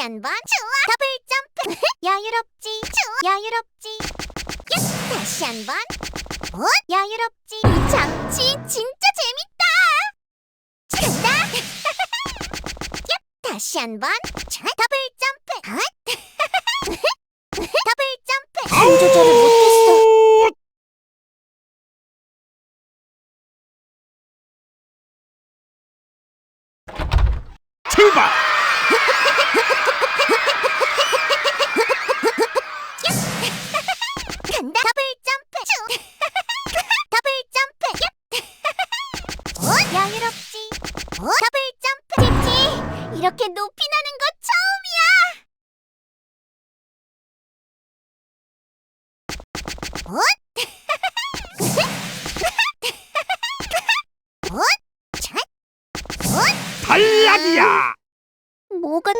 한 번 좋아. 더블 점프. 여유롭지. 좋아. 여유롭지. 야, 다시 한 번. 어? 여유롭지. 이 장치. 진짜 재밌다. 간다. 야, 다시 한번. 자, 더블 점프. 헛. 여유롭지 어? 더블 점프 찌찌 이렇게 높이 나는 거 처음이야 어? 어? 자, 어? 탈락이야! 뭐가